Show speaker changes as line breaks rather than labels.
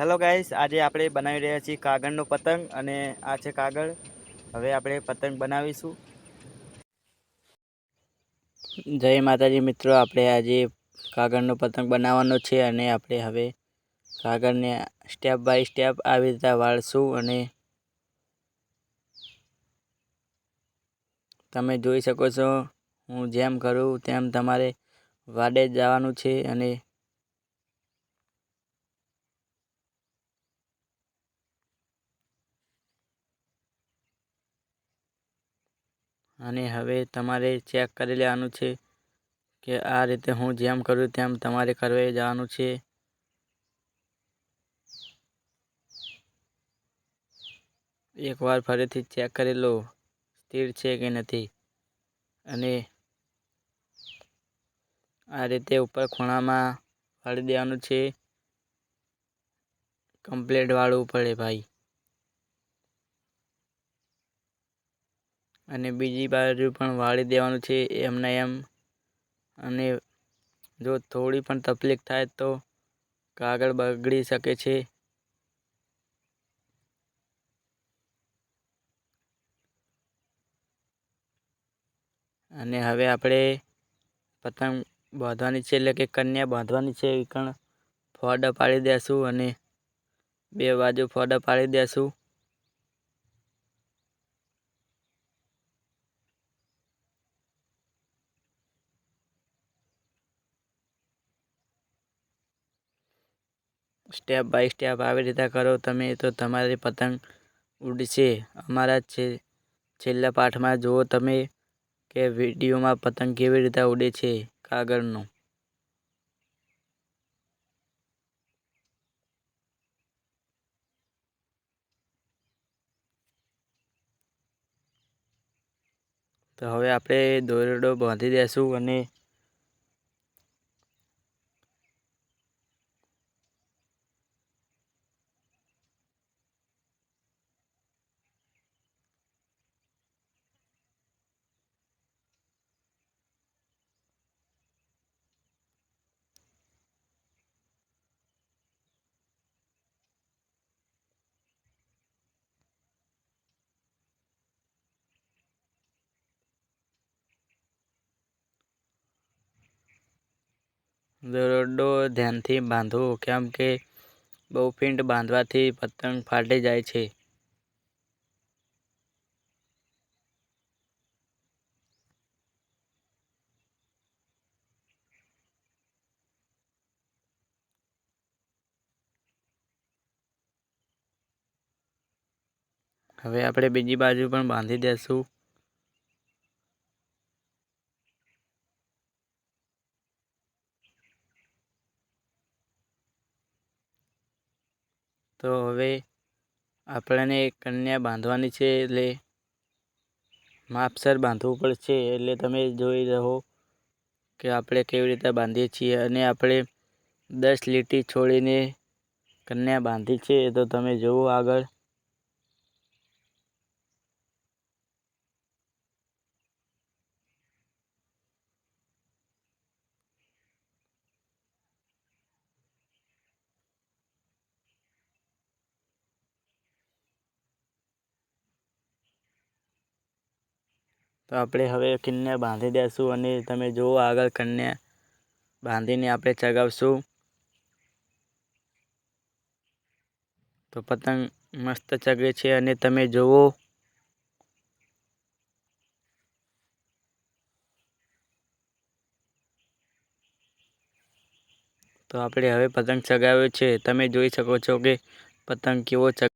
Hello guys આજે આપણે બનાવી રહ્યા છીએ કાગળનો પતંગ અને આ છે કાગળ. હવે આપણે પતંગ બનાવીશું. જય માતાજી મિત્રો. આપણે આજે કાગળનો પતંગ બનાવવાનો છે અને આપણે હવે કાગળને સ્ટેપ બાય સ્ટેપ આવી રીતે વાળશું અને તમે જોઈ શકો છો હું જેમ કરું તેમ તમારે વાડે જવાનું છે અને અને હવે તમારે ચેક કરી લેવાનું છે કે આ રીતે હું જેમ કરું તેમ તમારે કરવા જવાનું છે. એકવાર ફરીથી ચેક કરી લો, સ્થિર છે કે નથી? અને આ રીતે ઉપર ખૂણામાં વાળી દેવાનું છે. કમ્પ્લેટ વાળવું પડે ભાઈ. અને બીજી બાજુ પણ વાળી દેવાનું છે એમને એમ. અને જો થોડી પણ તકલીફ થાય તો કાગળ બગડી શકે છે. અને હવે આપણે પતંગ બાંધવાની છે એટલે કે કન્યા બાંધવાની છે. એ પણ ફોડા પાડી દેશું અને બે બાજુ ફોડા પાડી દેશું. સ્ટેપ બાય સ્ટેપ આવી રીતે કરો તમે, તો તમારી પતંગ ઉડશે. અમારા છે, છેલ્લા પાઠમાં જુઓ તમે કે વિડીયોમાં પતંગ કેવી રીતે ઉડે છે કાગળનો. તો હવે આપણે દોરડો બાંધી દેશું અને દોરડો ધ્યાનથી બાંધવો કેમ કે બહુ ફીન્ટ બાંધવાથી પતંગ ફાટી જાય છે. હવે આપણે બીજી બાજુ પણ બાંધી દેશું. તો હવે આપણને કન્યા બાંધવાની છે એટલે માપસર બાંધવું પડશે એટલે તમે જોઈ રહો કે આપણે કેવી રીતે બાંધીએ છીએ. અને આપણે દસ લીટી છોડીને કન્યા બાંધી છે તો તમે જુઓ આગળ. તો આપણે હવે કિન્ને બાંધી દેશું અને તમે જુઓ આગળ કન્યા બાંધીને આપણે ચગાવશું. તો પતંગ મસ્ત ચગે છે અને તમે જુઓ. તો આપણે હવે પતંગ ચગાવ્યો છે. તમે જોઈ શકો છો કે પતંગ કેવો ચગ